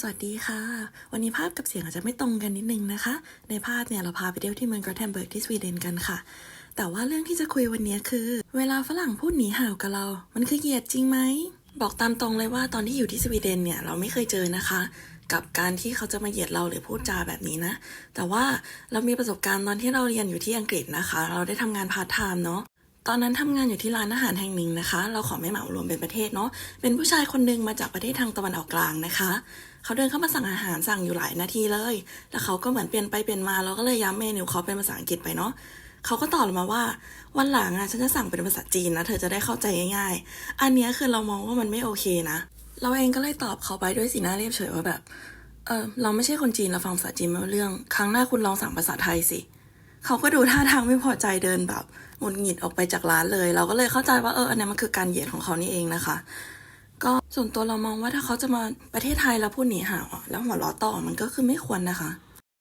สวัสดีค่ะ วันนี้ภาพกับเสียงอาจจะไม่ตรงกันนิดนึงนะคะ ในภาพเนี่ยเราพาไปเที่ยวที่เมืองกรเทนเบิร์กที่สวีเดนกันค่ะ แต่ว่าเรื่องที่จะคุยวันนี้คือ เวลาฝรั่งพูดหนีห่าวกับเรา มันคือเหยียดจริงไหม บอกตามตรงเลยว่าตอนที่อยู่ที่สวีเดนเนี่ยเราไม่เคยเจอนะคะ กับการที่เขาจะมาเหยียดเราหรือพูดจาแบบนี้นะ แต่ว่าเรามีประสบการณ์ตอนที่เราเรียนอยู่ที่อังกฤษนะคะ เราได้ทำงานพาร์ทไทม์เนาะตอนนั้นทำงานอยู่ที่ร้านอาหารแห่งหนึ่งนะคะ เราขอไม่เหมารวมเป็นประเทศเนาะ เป็นผู้ชายคนหนึ่งมาจากประเทศทางตะวันออกกลางนะคะ เขาเดินเข้ามาสั่งอาหารสั่งอยู่หลายนาทีเลย แล้วเขาก็เหมือนเปลี่ยนไปเปลี่ยนมาเราก็เลยย้ำเมนูเขาเป็นภาษาอังกฤษไปเนาะเขาก็ตอบมาว่า วันหลังอะฉันจะสั่งเป็นภาษาจีนนะเธอจะได้เข้าใจง่ายๆ อันนี้คือเรามองว่ามันไม่โอเคนะ เราเองก็เลยตอบเขาไปด้วยสีหน้าเรียบเฉยว่าแบบเออเราไม่ใช่คนจีนเราฟังภาษาจีนไม่เรื่อง ครั้งหน้าคุณลองสั่งภาษาไทยสิเขาก็ดูท่าทางไม่พอใจเดินแบบหงุดหงิดออกไปจากร้านเลย เราก็เลยเข้าใจว่าเอออันนี้มันคือการเหยียดของเขานี่เองนะคะ ก็ส่วนตัวเรามองว่าถ้าเขาจะมาประเทศไทยแล้วพูดหนีห่าวแล้วหัวเราะต่อมันก็คือไม่ควรนะคะ